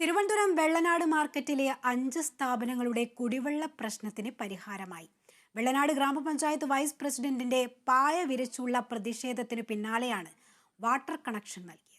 തിരുവനന്തപുരം വെള്ളനാട് മാർക്കറ്റിലെ അഞ്ച് സ്ഥാപനങ്ങളുടെ കുടിവെള്ള പ്രശ്നത്തിന് പരിഹാരമായി. വെള്ളനാട് ഗ്രാമപഞ്ചായത്ത് വൈസ് പ്രസിഡന്റിന്റെ പായ വിരച്ചുള്ള പ്രതിഷേധത്തിന് പിന്നാലെയാണ് വാട്ടർ കണക്ഷൻ നൽകിയത്.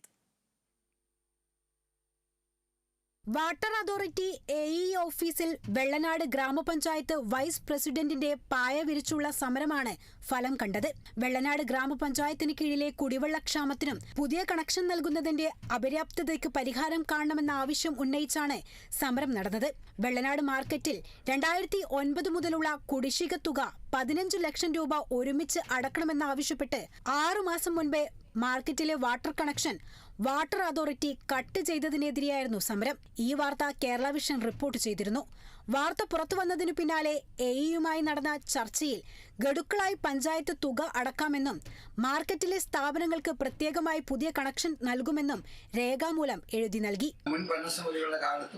വാട്ടർ അതോറിറ്റി എ ഇ ഓഫീസിൽ വെള്ളനാട് ഗ്രാമപഞ്ചായത്ത് വൈസ് പ്രസിഡന്റിന്റെ പായ വിരിച്ചുള്ള സമരമാണ് ഫലം കണ്ടത്. വെള്ളനാട് ഗ്രാമപഞ്ചായത്തിന് കീഴിലെ കുടിവെള്ളക്ഷാമത്തിനും പുതിയ കണക്ഷൻ നൽകുന്നതിന്റെ അപര്യാപ്തതയ്ക്ക് പരിഹാരം കാണണമെന്ന ആവശ്യം ഉന്നയിച്ചാണ് സമരം നടന്നത്. വെള്ളനാട് മാർക്കറ്റിൽ രണ്ടായിരത്തി ഒൻപത് മുതലുള്ള കുടിശ്ശിക തുക പതിനഞ്ച് ലക്ഷം രൂപ ഒരുമിച്ച് അടക്കണമെന്നാവശ്യപ്പെട്ട് ആറു മാസം മുൻപേ മാർക്കറ്റിലെ water connection water authority cut ചെയ്തതിനെതിരെയായിരുന്നു സമരം. ഈ വാർത്ത കേരള വിഷൻ റിപ്പോർട്ട് ചെയ്തിരുന്നു. വാർത്ത പുറത്തു വന്നതിനു പിന്നാലെ എഇയുമായി നടന്ന ചർച്ചയിൽ ഗഡുക്കളായി പഞ്ചായത്ത് തുക അടക്കാമെന്നും മാർക്കറ്റിലെ സ്ഥാപനങ്ങൾക്ക് പ്രത്യേകമായി പുതിയ കണക്ഷൻ നൽകുമെന്നും രേഖാമൂലം എഴുതി നൽകി. മുൻ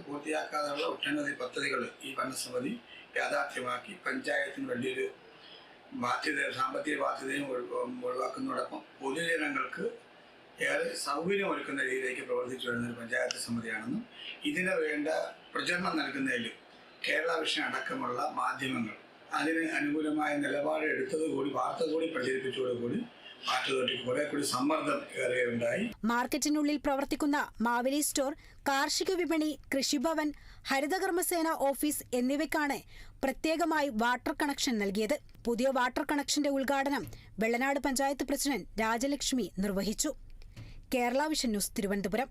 പൂർത്തിയാക്കാതെയുള്ള ഒട്ടനവധി പദ്ധതികൾ ഈ ഭരണസമിതി യാഥാർത്ഥ്യമാക്കി. പഞ്ചായത്തിന് വലിയൊരു ബാധ്യത സാമ്പത്തിക ബാധ്യതയും ഒഴി- ഒഴിവാക്കുന്നതോടൊപ്പം പൊതുജനങ്ങൾക്ക് ഏറെ സൗകര്യമൊരുക്കുന്ന രീതിയിലേക്ക് പ്രവർത്തിച്ചു വരുന്ന ഒരു പഞ്ചായത്ത് സമിതിയാണെന്നും ഇതിന് വേണ്ട പ്രചരണം നൽകുന്നതിലും കേരള വിഷൻ അടക്കമുള്ള മാധ്യമങ്ങൾ അതിന് അനുകൂലമായ നിലപാട് എടുത്തതുകൂടി വാർത്ത കൂടി പ്രചരിപ്പിച്ചതോടുകൂടി മാർക്കറ്റിനുള്ളിൽ പ്രവർത്തിക്കുന്ന മാവലി സ്റ്റോർ കാർഷിക വിപണി കൃഷിഭവൻ ഹരിതകർമ്മസേന ഓഫീസ് എന്നിവയ്ക്കാണ് പ്രത്യേകമായി വാട്ടർ കണക്ഷൻ നൽകിയത്. പുതിയ വാട്ടർ കണക്ഷന്റെ ഉദ്ഘാടനം വെള്ളനാട് പഞ്ചായത്ത് പ്രസിഡന്റ് രാജലക്ഷ്മി നിർവഹിച്ചു. Kerala vision news Thiruvananthapuram.